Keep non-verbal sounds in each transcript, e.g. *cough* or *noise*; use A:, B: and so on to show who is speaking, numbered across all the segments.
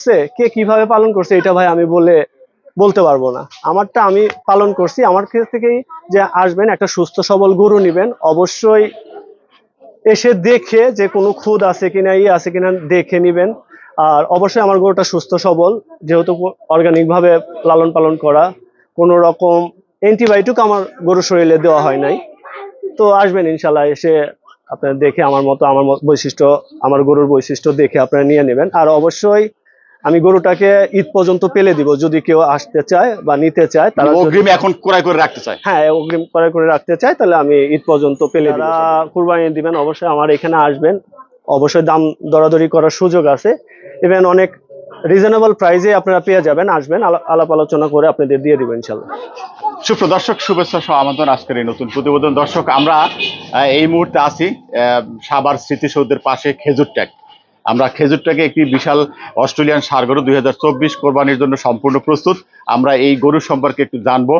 A: করছে, কে কীভাবে পালন করছে এটা ভাই আমি বলে বলতে পারব না। আমারটা আমি পালন করছি। আমার কাছ থেকেই যে আসবেন একটা সুস্থ সবল গরু নিবেন অবশ্যই এসে দেখে যে কোনো খুদ আছে কিনা ই আছে কিনা দেখে নিবেন। আর অবশ্যই আমার গরুটা সুস্থ সবল যেহেতু অর্গানিক ভাবে লালন পালন করা কোনো রকম অ্যান্টিবায়োটিক আমার গরু শরীরে দেওয়া হয় নাই। তো আসবেন ইনশাল্লাহ এসে আপনারা দেখে আমার মতো আমার বৈশিষ্ট্য আমার গরুর বৈশিষ্ট্য দেখে আপনারা নিয়ে নেবেন। আর অবশ্যই আমি গরুটাকে ঈদ পর্যন্ত পেলে দিব যদি কেউ আসতে চায় বা নিতে চায় তারা
B: অগ্রিম এখন ক্রয় করে রাখতে চায়?
A: হ্যাঁ অগ্রিম ক্রয় করে রাখতে চায় তাহলে আমি ঈদ পর্যন্ত পেলে তারা কুরবানি দিবেন অবশ্যই আমার এখানে আসবেন। অবশ্যই দাম দরাদরি করার সুযোগ আছে। ইভেন অনেক রিজনেবল প্রাইসে আপনারা পেয়ে যাবেন আসবেন আলাপ আলোচনা করে আপনাদের দিয়ে দিবেন ইনশাল্লাহ।
B: সুপ্রদর্শক শুভেচ্ছা সহ আমন্ত্রণ আজকের এই নতুন প্রতিবেদন। দর্শক আমরা এই মুহূর্তে আছি আহ, সাভার স্মৃতিসৌধের পাশে খেজুর ট্যাগ। আমরা খেজুরটাকে একটি বিশাল অস্ট্রেলিয়ান সার গরু দুই হাজার চব্বিশ কোরবানির জন্য সম্পূর্ণ প্রস্তুত। আমরা এই গরু সম্পর্কে একটু জানব।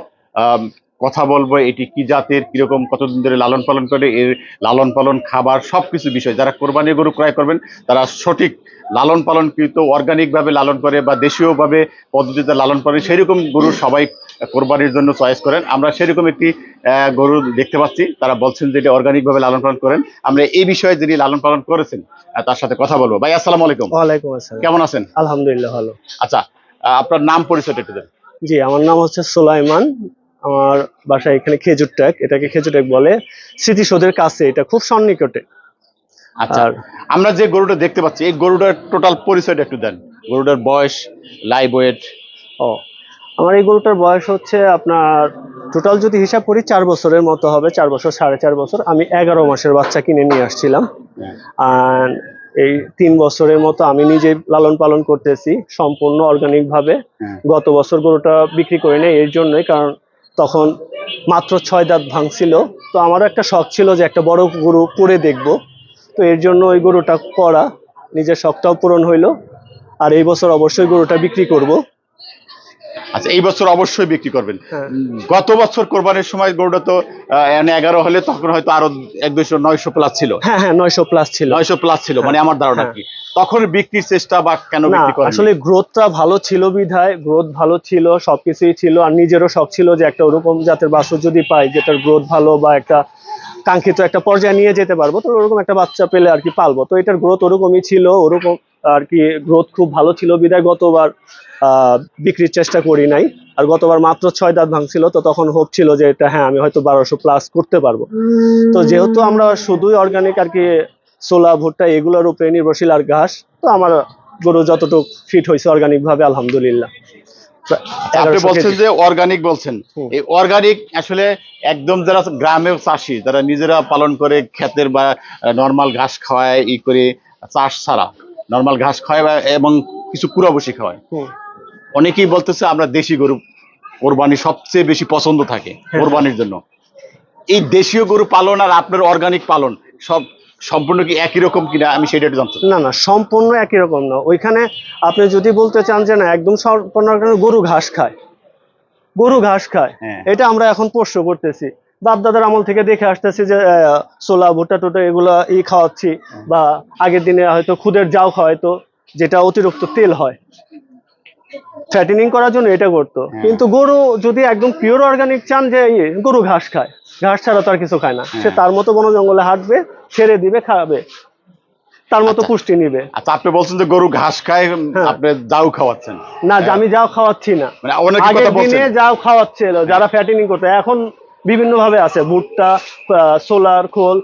B: কথা বলব এটি কি জাতের কীরকম কতদিন ধরে লালন পালন করে এর লালন পালন খাবার সবকিছু বিষয়। যারা কোরবানি গরু ক্রয় করবেন তারা সঠিক লালন পালনকৃত অর্গানিক ভাবে লালন করে বা দেশীয় ভাবে পদ্ধতিতে লালন করে সেরকম গরু সবাই কোরবানির জন্য চয়েস করেন। আমরা সেরকম একটি আহ, গরু দেখতে পাচ্ছি। তারা বলছেন যে এটা অর্গানিক ভাবে লালন পালন করেন। আমরা এই বিষয়ে যিনি লালন পালন করেছেন তার সাথে কথা বলব। ভাই আসসালামু আলাইকুম।
A: ওয়ালাইকুম আসসালাম।
B: কেমন আছেন?
A: আলহামদুলিল্লাহ ভালো।
B: আচ্ছা আপনার নাম পরিচয়টা একটু দেন।
A: জি আমার নাম হচ্ছে সোলাইমান আমার বাসায় এখানে খেজুর ট্যাগ এটাকে খেজুর ট্যাগ বলে। স্মৃতিসৌধের কাছে এটা খুব সন্নিকটে।
B: আচ্ছা
A: আর-
B: আমরা যে গরুটা দেখতে পাচ্ছি এই গরুটার টোটাল পরিচয়টা একটু দেন। গরুটার বয়স লাইভ ওয়েট
A: ও আমার এই গরুটার বয়স হচ্ছে আপনার টোটাল যদি হিসাব করি চার বছরের মতো হবে চার বছর সাড়ে চার বছর। আমি এগারো মাসের বাচ্চা কিনে নিয়ে আসছিলাম। আর এই তিন বছরের মতো আমি নিজে লালন পালন করতেছি সম্পূর্ণ অর্গানিক ভাবে। গত বছর গরুটা বিক্রি করে নাই এর জন্যই। কারণ তখন মাত্র ছয় দাঁত ভাঙছিল। তো আমারও একটা শখ ছিল যে একটা বড় গরু করে দেখব। তো এর জন্য ওই গরুটা করা নিজের শখটাও পূরণ হইল। আর এই বছর অবশ্যই গরুটা বিক্রি করব।
B: আচ্ছা এই বছর অবশ্যই বিক্রি করবেন।
A: হ্যাঁ।
B: গত বছর কোরবানির সময় গরুটা তো এগারো হলে তখন হয়তো আরও এক দুইশো নয়শো প্লাস ছিল।
A: হ্যাঁ হ্যাঁ নয়শো প্লাস ছিল।
B: নয়শো প্লাস ছিল মানে আমার ধারণা
A: হ্যাঁ।
B: কি। তখন বিক্রির চেষ্টা বা কেন
A: আসলে গ্রোথটা ভালো ছিল বিধায় গ্রোথ ভালো ছিল সবকিছুই ছিল। আর নিজেরও শখ ছিল যে একটা ওরকম জাতের বাছুর যদি পাই যেটার গ্রোথ ভালো বা একটা কাঙ্ক্ষিত একটা পর্যায়ে নিয়ে যেতে পারব তো ওরকম একটা বাচ্চা পেলে আর কি পালবো। তো এটার গ্রোথ ওরকমই ছিল ওরকম আর কি গ্রোথ খুব ভালো ছিল। বিদায় গতবার বিক্রির চেষ্টা করি নাই। আর গতবার মাত্র ছয় দাঁত ভাঙছিল তো তখন হোপ ছিল যে এটা হ্যাঁ আমি হয়তো বারোশো প্লাস করতে পারব। তো যেহেতু আমরা শুধুই অর্গানিক আর কি ছোলা ভুট্টা এগুলোর উপরে নির্ভরশীল আর ঘাস তো আমার গরু যতটুকু ফিট হয়েছে অর্গানিক ভাবে আলহামদুলিল্লাহ।
B: আপনি বলছেন যে অর্গানিক বলছেন। এই অর্গানিক আসলে একদম যারা গ্রামের চাষি যারা নিজেরা পালন করে ক্ষেতের বা নর্মাল ঘাস খাওয়ায় ই করে চাষ ছাড়া নর্মাল ঘাস খাওয়ায় এবং কিছু কুড়া বসি খাওয়ায়। অনেকেই বলতেছে আমরা দেশি গরু কোরবানি সবচেয়ে বেশি পছন্দ থাকে
A: হ্যাঁ।
B: কোরবানির জন্য। এই দেশীয় গরু পালন আর আপনার অর্গানিক পালন সব সম্পূর্ণ কি একই রকম কিনা আমি সেটা জানতে
A: না না সম্পূর্ণ একই রকম না। ওইখানে আপনি যদি বলতে চান যে না একদম সম্পূর্ণ গরু ঘাস খায় গরু ঘাস খায়
B: হ্যাঁ।
A: এটা আমরা এখন পোষ্য করতেছি। বাপ দাদার আমল থেকে দেখে আসতেছি যে ছোলা ভুট্টা টুটা এগুলো ই খাওয়াচ্ছি বা আগের দিনে হয়তো খুদের জাউ খাওয়াইতো যেটা অতিরিক্ত তেল হয়। ফ্যাটেনিং করার জন্য এটা করতো।
B: হ্যাঁ।
A: কিন্তু গরু যদি একদম পিওর অর্গানিক চান যে গরু ঘাস খায় ঘাস ছাড়া তো আর কিছু খায় না। সে
B: হ্যাঁ।
A: তার মতো বন জঙ্গলে হাঁটবে ছেড়ে দিবে খাবে। তার মতো
B: আচ্ছা।
A: পুষ্টি নিবে।
B: আচ্ছা আপনি বলছেন যে গরু ঘাস খায়
A: হ্যাঁ।
B: আপনি জাউ খাওয়াচ্ছেন।
A: না আমি যাও খাওয়াচ্ছি না।
B: মানে অনেকে
A: আগের
B: কথা বলছেন।
A: দিনে যাও খাওয়াচ্ছিল যারা ফ্যাটেনিং করতো। এখন বিভিন্ন ভাবে আছে ভুট্টা সোলার খোল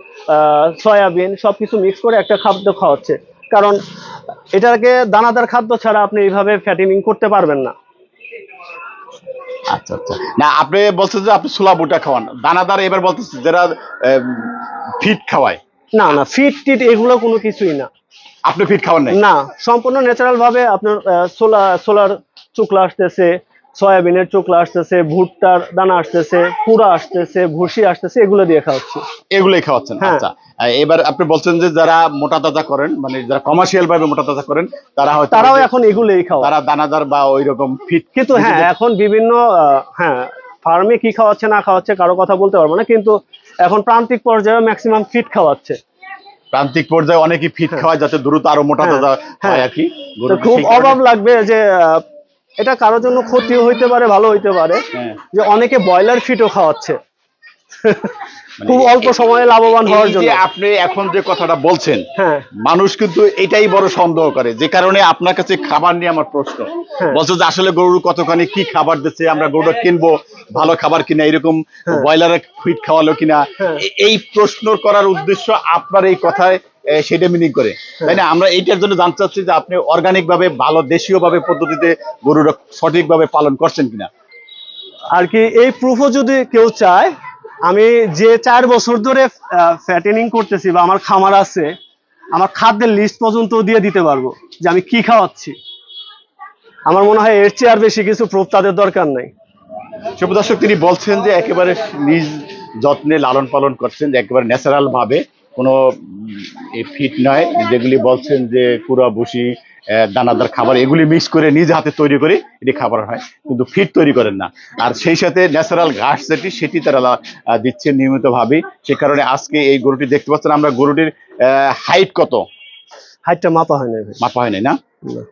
A: সয়াবিন সবকিছু মিক্স করে একটা খাদ্য খাওয়াচ্ছে। কারণ এটাকে দানাদার খাদ্য ছাড়া আপনি এইভাবে ফ্যাটেনিং করতে পারবেন না।
B: আচ্ছা আচ্ছা। না আপনি বলছেন যে আপনি ছোলা বুটা খাওয়ান। দানাদার এবার বলতেছে যারা ফিট খাওয়ায়।
A: না না ফিট টিট এগুলো কোনো কিছুই না।
B: আপনি ফিট খাওয়ান
A: না সম্পূর্ণ ন্যাচারাল ভাবে আপনার সোলার সোলার চুকলা আসতেছে সয়াবিনের চুকলা আসতেছে ভুট্টার দানা আসতেছে কুড়া আসতেছে ভুসি আসতেছে এগুলো দিয়ে খাওয়াচ্ছি।
B: এগুলোই খাওয়াচ্ছেন
A: হ্যাঁ।
B: আচ্ছা। এবার আপনি বলছেন যে যারা মোটা তাজা করেন মানে যারা কমার্শিয়াল ভাবে মোটা তাজা করেন তারা হয়তো
A: তারাও এখন এগুলোই খাওয়া
B: তারা দানাদার বা ওই রকম ফিট
A: কিন্তু হ্যাঁ এখন বিভিন্ন হ্যাঁ ফার্মে কি খাওয়াচ্ছে না খাওয়াচ্ছে কারও কথা বলতে পারব না কিন্তু এখন প্রান্তিক পর্যায়ে ম্যাক্সিমাম ফিট খাওয়াচ্ছে।
B: প্রান্তিক পর্যায়ে অনেকেই ফিট খাওয়ায় যাতে দ্রুত আরও মোটা
A: হ্যাঁ,
B: তাজা
A: হ্যাঁ।
B: হয় আর কি।
A: খুব অভাব লাগবে যে এটা কারোর জন্য ক্ষতিও হইতে পারে ভালো হইতে পারে
B: হ্যাঁ।
A: যে অনেকে ব্রয়লার ফিটও খাওয়াচ্ছে *laughs*
B: মানে
A: খুব অল্প সময়ে লাভবান হওয়ার জন্য
B: আপনি এখন যে কথাটা বলছেন
A: হ্যাঁ
B: মানুষ কিন্তু এটাই বড় সন্দেহ করে যে কারণে আপনার কাছে খাবার নিয়ে আমার প্রশ্ন
A: হ্যাঁ।
B: বলছো যে আসলে গরুর কতখানি কি খাবার দিচ্ছে আমরা গরুটা কিনবো ভালো খাবার কিনা এরকম। ব্রয়লারের ফিট খাওয়ালো কিনা। এই প্রশ্ন করার উদ্দেশ্য আপনার এই কথায় সেটা মিনিং করে।
A: হ্যাঁ।
B: তাই না? আমরা এইটার জন্য জানতে চাচ্ছি যে আপনি অর্গানিক ভাবে ভালো দেশীয় ভাবে পদ্ধতিতে গরুটা সঠিকভাবে পালন করছেন কিনা।
A: আর কি এই প্রুফও যদি কেউ চায় আমি যে চার বছর ধরে ফ্যাটেনিং করতেছি বা আমার খামার আছে আমার খাদ্যের লিস্ট পর্যন্ত দিয়ে দিতে পারব যে আমি কি খাওয়াচ্ছি। আমার মনে হয় এর চেয়ে আর বেশি কিছু প্রুফ তাদের দরকার নাই।
B: শুভ দর্শক তিনি বলছেন যে একেবারে নিজ যত্নে লালন পালন করছেন যে একেবারে ন্যাচারাল ভাবে। কোনো ফিট নয় যেগুলি বলছেন যে কুড়া ভুসি দানাদার খাবার এগুলি মিক্স করে নিজে হাতে তৈরি করে এটি খাবার হয়। কিন্তু ফিট তৈরি করেন না। আর সেই সাথে ন্যাচারাল ঘাস যেটি সেটি তারা আহ, দিচ্ছেন নিয়মিতভাবে সে কারণে আজকে এই গরুটি দেখতে পাচ্ছেন আমরা গরুটির হাইট কত?
A: হাইটটা মাপা হয় না
B: মাপা হয় নাই না?
A: না।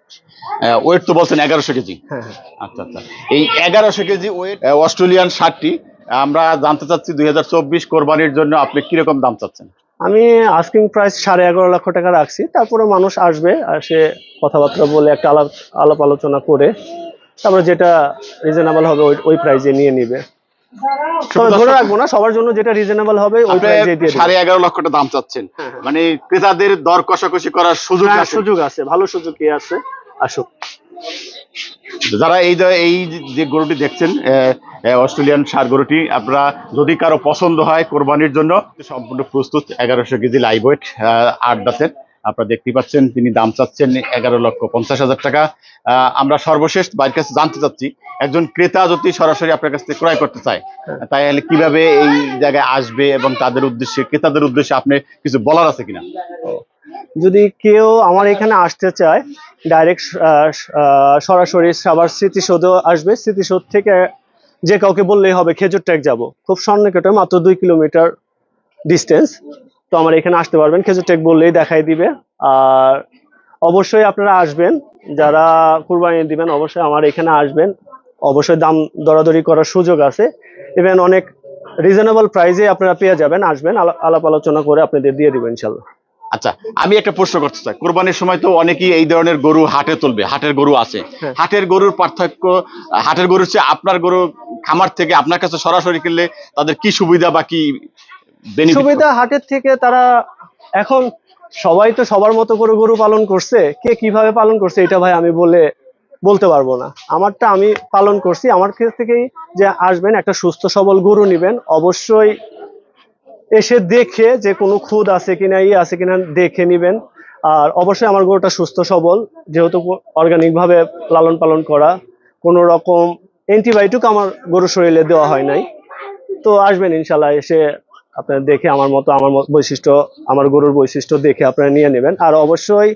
B: ওয়েট তো বলছেন এগারোশো কেজি।
A: হ্যাঁ হ্যাঁ।
B: আচ্ছা আচ্ছা। এই এগারোশো কেজি ওয়েট অস্ট্রেলিয়ান শার্টটি আমরা জানতে চাচ্ছি দুই হাজার চব্বিশ কোরবানির জন্য আপনি কীরকম দাম চাচ্ছেন?
A: আমি আস্কিং প্রাইস সাড়ে এগারো লক্ষ টাকা রাখছি তারপরে মানুষ আসবে আর সে কথাবার্তা বলে একটা আলাপ আলাপ আলোচনা করে তারপরে যেটা রিজনেবল হবে ওই ওই প্রাইজে নিয়ে নিবে। তবে ধরে রাখব না সবার জন্য যেটা রিজনেবল হবে ওই প্রাইজে দিয়ে
B: সাড়ে এগারো লক্ষ টাকা দাম চাচ্ছেন।
A: হ্যাঁ, হ্যাঁ।
B: মানে ক্রেতাদের দর কষাকষি করার সুযোগ
A: হ্যাঁ, সুযোগ আছে ভালো সুযোগই আছে আসুক।
B: যারা এই যে- এই যে গরুটি দেখছেন অস্ট্রেলিয়ান সার গরুটি, আপনারা যদি কারও পছন্দ হয় কোরবানির জন্য, সম্পূর্ণ প্রস্তুত, এগারোশো কেজি লাইভ ওয়েট আট দাঁতের। আপনারা দেখতে পাচ্ছেন, তিনি দাম চাচ্ছেন এগারো লক্ষ পঞ্চাশ হাজার টাকা। আমরা সর্বশেষ বাইরের কাছে জানতে চাচ্ছি, একজন ক্রেতা যদি সরাসরি আপনার কাছ থেকে ক্রয় করতে চায় তাহলে কীভাবে এই জায়গায় আসবে এবং তাদের উদ্দেশ্যে, ক্রেতাদের উদ্দেশ্যে আপনি কিছু বলার আছে কিনা?
A: যদি কেউ আমার এখানে আসতে চায় ডাইরেক্ট সরাসরি সাবার স্মৃতিসৌধ আসবে। স্মৃতিসৌধ থেকে যে কাউকে বললেই হবে, খেজুর ট্যাগ যাব। খুব সন্নিকটে মাত্র দুই কিলোমিটার ডিস্টেন্স তো আমার এখানে আসতে পারবেন, খেজুর ট্যাগ বললেই দেখাই দিবে। আর অবশ্যই আপনারা আসবেন। যারা কুরবানি দিবেন, অবশ্যই আমার এখানে আসবেন। অবশ্যই দাম দরাদরি করার সুযোগ আছে। ইভেন অনেক রিজনেবল প্রাইজে আপনারা পেয়ে যাবেন, আসবেন। আলা- আলাপ আলোচনা করে আপনাদের দিয়ে দিবেন ইনশাল্লাহ।
B: আচ্ছা আমি একটা প্রশ্ন করতে চাই। কোরবানির সময় তো অনেকেই এই ধরনের গরু হাটে তুলবে হাটের গরু আছে।
A: হ্যাঁ।
B: হাটের গরুর পার্থক্য হাটের গরুর চেয়ে আপনার গরু খামার থেকে আপনার কাছে সরাসরি কিনলে তাদের কি সুবিধা বা কি?
A: সুবিধা হাটের থেকে তারা এখন সবাই তো সবার মতো করে গরু পালন করছে। কে কীভাবে পালন করছে এটা ভাই আমি বলে বলতে পারব না। আমারটা আমি পালন করছি। আমার কাছ থেকেই যে আসবেন একটা সুস্থ সবল গরু নিবেন অবশ্যই এসে দেখে যে কোনো খুদ আছে কিনা ই আছে কিনা দেখে নিবেন। আর অবশ্যই আমার গরুটা সুস্থ সবল যেহেতু অর্গানিক ভাবে লালন পালন করা কোনো রকম অ্যান্টিবায়োটিক আমার গরু শরীরে দেওয়া হয় নাই। তো আসবেন ইনশাল্লাহ এসে আপনারা দেখে আমার মতো আমার বৈশিষ্ট্য আমার গরুর বৈশিষ্ট্য দেখে আপনারা নিয়ে নেবেন। আর অবশ্যই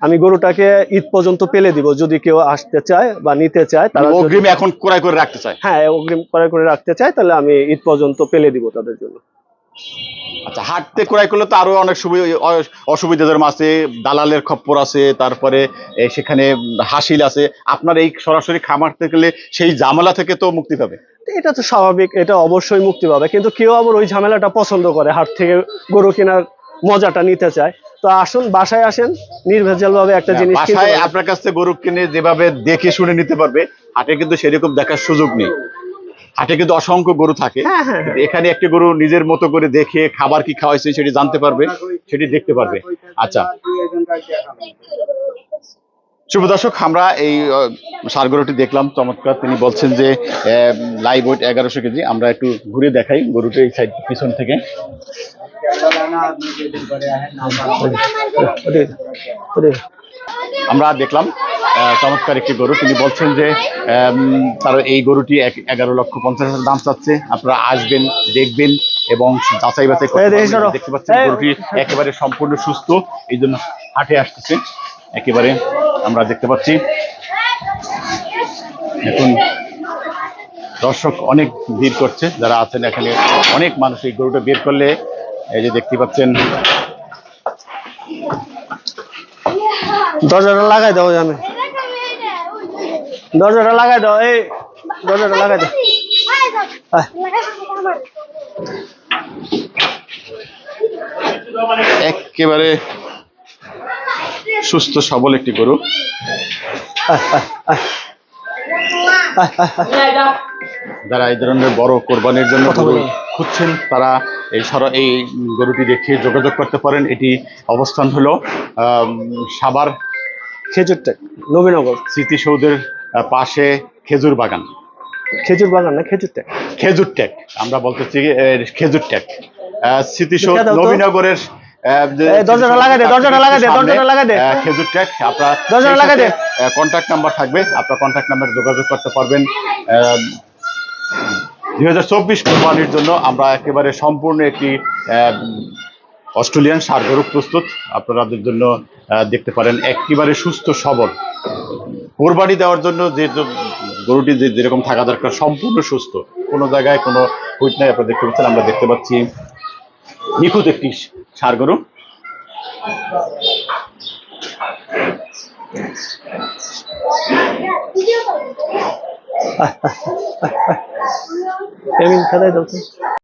A: আমি গরুটাকে ঈদ পর্যন্ত পেলে দিব যদি কেউ আসতে চায় বা নিতে চায় তারা যদি-
B: অগ্রিম এখন ক্রয় করে রাখতে চায়।
A: হ্যাঁ অগ্রিম ক্রয় করে রাখতে চায় তাহলে আমি ঈদ পর্যন্ত পেলে দিব তাদের জন্য।
B: আচ্ছা হাটতে ক্রয় করলে তো আরও অনেক সুবিধা অসুবিধা যেরকম আছে দালালের খপ্পর আছে তারপরে সেখানে হাসিল আছে। আপনার এই সরাসরি খামার থেকে গেলে সেই ঝামেলা থেকে তো মুক্তি পাবে।
A: এটা তো স্বাভাবিক এটা অবশ্যই মুক্তি পাবে। কিন্তু কেউ আবার ওই ঝামেলাটা পছন্দ করে হাট থেকে গরু কেনার মজাটা নিতে চায়। তো আসুন বাসায় আসেন নির্ভেজাল ভাবে একটা জিনিস
B: বাসায় আপনার কাছ থেকে গরু কিনে যেভাবে দেখে শুনে নিতে পারবে হাটে কিন্তু সেরকম দেখার সুযোগ নেই। হাটে কিন্তু অসংখ্য গরু থাকে।
A: হ্যাঁ হ্যাঁ হ্যাঁ।
B: এখানে একটি গরু নিজের মতো করে দেখে খাবার কি খাওয়াইছে সেটি জানতে পারবে সেটি দেখতে পারবে। আচ্ছা। শুভ দর্শক আমরা এই ষাঁড় গরুটি দেখলাম চমৎকার। তিনি বলছেন যে লাইভ ওয়েট এগারোশো কেজি। আমরা একটু ঘুরে দেখাই গরুটি এই সাইড পিছন থেকে। আমরা দেখলাম চমৎকার একটি গরু। তিনি বলছেন যে তার এই গরুটি এগারো লক্ষ পঞ্চাশ হাজার দাম চাচ্ছে। আপনারা আসবেন দেখবেন এবং যাচাই বাছাই। দেখতে পাচ্ছেন গরুটি একেবারে সম্পূর্ণ সুস্থ এই জন্য হাটে আসতেছে। একেবারে আমরা দেখতে পাচ্ছি। এখন দর্শক অনেক ভিড় করছে যারা আছেন এখানে। অনেক মানুষ এই গরুটা বের করলে এই যে দেখতে পাচ্ছেন।
A: দরজাটা লাগাই দাও আমি দরজাটা লাগাই দাও এই দরজাটা লাগাই দাও।
B: একেবারে সুস্থ সবল একটি গরু যারা এই ধরনের বড় কোরবানির জন্য। খুঁজছেন তারা এই সর এই গরুটি দেখে যোগাযোগ করতে পারেন এটি অবস্থান হলো আম, সাভার
A: খেজুর টেক নবীনগর
B: স্মৃতিসৌধের পাশে খেজুর বাগান
A: খেজুর বাগান না খেজুর টেক
B: খেজুর টেক আমরা বলতেছি খেজুর টেক আহ, স্মৃতিসৌধ। নবীনগরের
A: দরজাটা দে, দরজাটা দে, দরজাটা দে।
B: খেজুর আপনার
A: দরজাটা লাগাই দে।
B: কন্ট্যাক্ট নাম্বার থাকবে আপনার কন্ট্যাক্ট নাম্বারে যোগাযোগ করতে পারবেন দুই হাজার চব্বিশ কোরবানির জন্য আমরা একেবারে সম্পূর্ণ একটি আহ, অস্ট্রেলিয়ান সার গরু প্রস্তুত। আপনাদের জন্য দেখতে পারেন একেবারে সুস্থ সবল। কোরবানি দেওয়ার জন্য যে গরুটি যে, যেরকম থাকা দরকার, সম্পূর্ণ সুস্থ। কোনো জায়গায় কোনো হুইট নাই, আপনারা দেখতে পাচ্ছেন, আমরা দেখতে পাচ্ছি নিখুঁত একটি সার গরু
A: দাও তো।